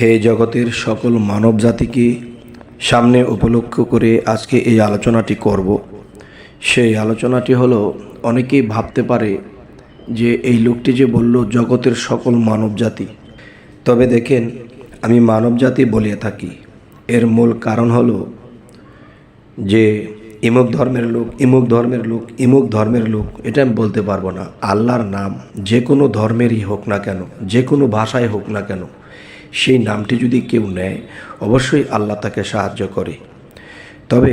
হে জগতের সকল মানব জাতিকে সামনে উপলক্ষ করে আজকে এই আলোচনাটি করব। সেই আলোচনাটি হলো, অনেকেই ভাবতে পারে যে এই লোকটি যে বলল, জগতের সকল মানব জাতি তবে দেখেন, আমি মানব জাতি বলিয়ে থাকি। এর মূল কারণ হলো যে, ইমুক ধর্মের লোক, ইমুক ধর্মের লোক, ইমুক ধর্মের লোক, এটা আমি বলতে পারব না। আল্লাহর নাম যে কোনো ধর্মেরই হোক না কেন, যে কোনো ভাষায় হোক না কেন সেই নামটি যদি কেউ নেয়, অবশ্যই আল্লাহ তাকে সাহায্য করে। তবে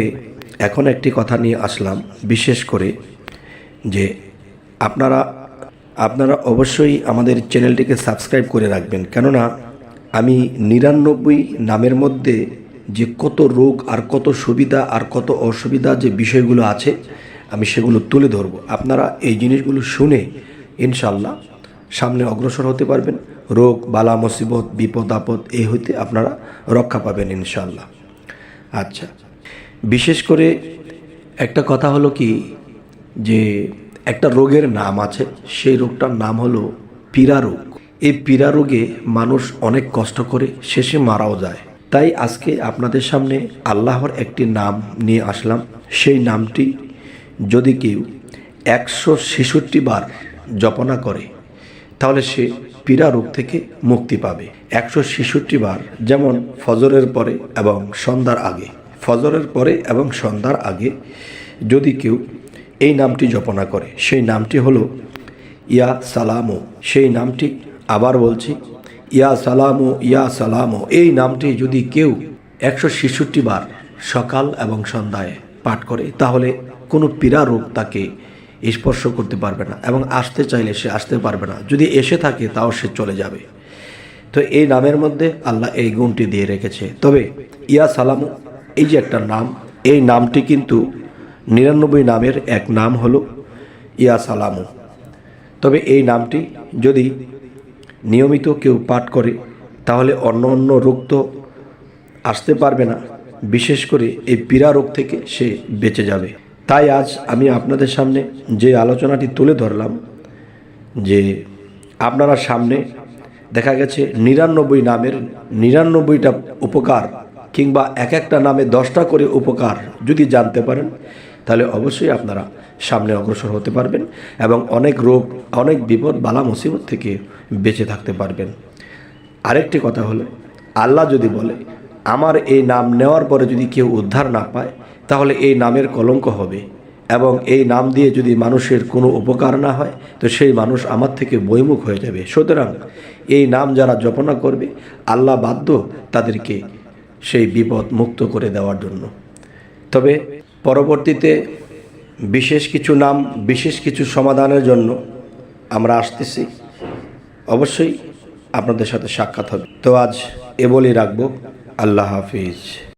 এখন একটি কথা নিয়ে আসলাম, বিশেষ করে যে আপনারা আপনারা অবশ্যই আমাদের চ্যানেলটিকে সাবস্ক্রাইব করে রাখবেন। কেননা আমি নিরানব্বই নামের মধ্যে যে কত রোগ আর কত সুবিধা আর কত অসুবিধা যে বিষয়গুলো আছে, আমি সেগুলো তুলে ধরব। আপনারা এই জিনিসগুলো শুনে ইনশাল্লাহ সামনে অগ্রসর হতে পারবেন। রোগ, বালা, মুসিবত, বিপদ, আপদ এই হইতে আপনারা রক্ষা পাবেন ইনশাল্লাহ আচ্ছা বিশেষ করে একটা কথা হলো কি, যে একটা রোগের নাম আছে, সেই রোগটার নাম হলো পীড়া রোগ। এই পীড়া রোগে মানুষ অনেক কষ্ট করে, শেষে মারাও যায়। তাই আজকে আপনাদের সামনে আল্লাহর একটি নাম নিয়ে আসলাম। সেই নামটি যদি কেউ একশো ছেষট্টি বার জপনা করে তাহলে সে পীড়া রোগ থেকে মুক্তি পাবে। একশো ছেষট্টি বার, যেমন ফজরের পরে এবং সন্ধ্যার আগে। ফজরের পরে এবং সন্ধ্যার আগে যদি কেউ এই নামটি জপনা করে, সেই নামটি হলো, ইয়া সালামো। সেই নামটি আবার বলছি, ইয়া সালামো ইয়া সালামো। এই নামটি যদি কেউ একশো ছেষট্টি বার সকাল এবং সন্ধ্যায় পাঠ করে, তাহলে কোনো পীড়া রোগ তাকে স্পর্শ করতে পারবে না এবং আসতে চাইলে সে আসতে পারবে না। যদি এসে থাকে, তাও সে চলে যাবে। তো এই নামের মধ্যে আল্লাহ এই গুণটি দিয়ে রেখেছে। তবে ইয়া সালামু, এই যে একটা নাম, এই নামটি কিন্তু নিরানব্বই নামের এক নাম হলো ইয়া সালামু। তবে এই নামটি যদি নিয়মিত কেউ পাঠ করে, তাহলে অন্য অন্য রোগ তো আসতে পারবে না। বিশেষ করে এই পীড়া রোগ থেকে সে বেঁচে যাবে। তাই আজ আমি আপনাদের সামনে যে আলোচনাটি তুলে ধরলাম, যে আপনারা সামনে দেখা গেছে নিরানব্বই নামের নিরানব্বইটা উপকার কিংবা এক একটা নামে দশটা করে উপকার যদি জানতে পারেন, তাহলে অবশ্যই আপনারা সামনে অগ্রসর হতে পারবেন এবং অনেক রোগ, অনেক বিপদ, বালা মুসিবত থেকে বেঁচে থাকতে পারবেন। আরেকটি কথা হলো, আল্লাহ যদি বলে, আমার এই নাম নেওয়ার পরে যদি কেউ উদ্ধার না পায় তাহলে এই নামের কলঙ্ক হবে। এবং এই নাম দিয়ে যদি মানুষের কোনো উপকার না হয়, তো সেই মানুষ আমার থেকে বৈমুখ হয়ে যাবে। সুতরাং এই নাম যারা জপনা করবে, আল্লাহ বাধ্য তাদেরকে সেই বিপদ মুক্ত করে দেওয়ার জন্য। তবে পরবর্তীতে বিশেষ কিছু নাম, বিশেষ কিছু সমাধানের জন্য আমরা আসতেছি। অবশ্যই আপনাদের সাথে সাক্ষাৎ হবে। তো আজ এ বলেই রাখব। আল্লাহ হাফিজ।